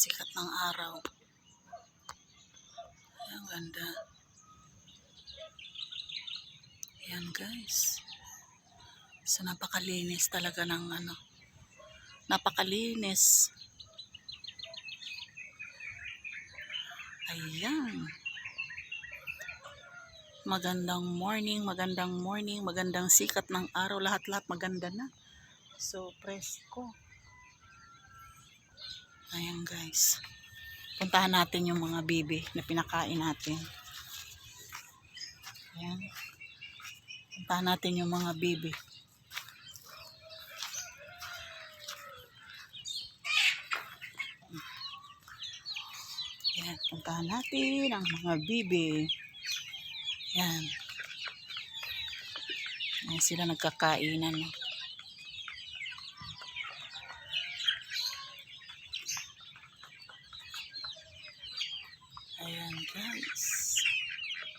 sikat ng araw. Ang ganda. Ayan guys. So napakalinis talaga ng ano. Napakalinis. Ayan. Magandang morning, magandang morning, magandang sikat ng araw. Lahat-lahat maganda na. So, presko. Ayan guys. Puntahan natin yung mga bibi na pinakain natin. Ayan. Puntahan natin yung mga bibi. Ayan. Puntahan natin ang mga bibi. Ayan. Ayan sila nagkakainan. Ayan guys.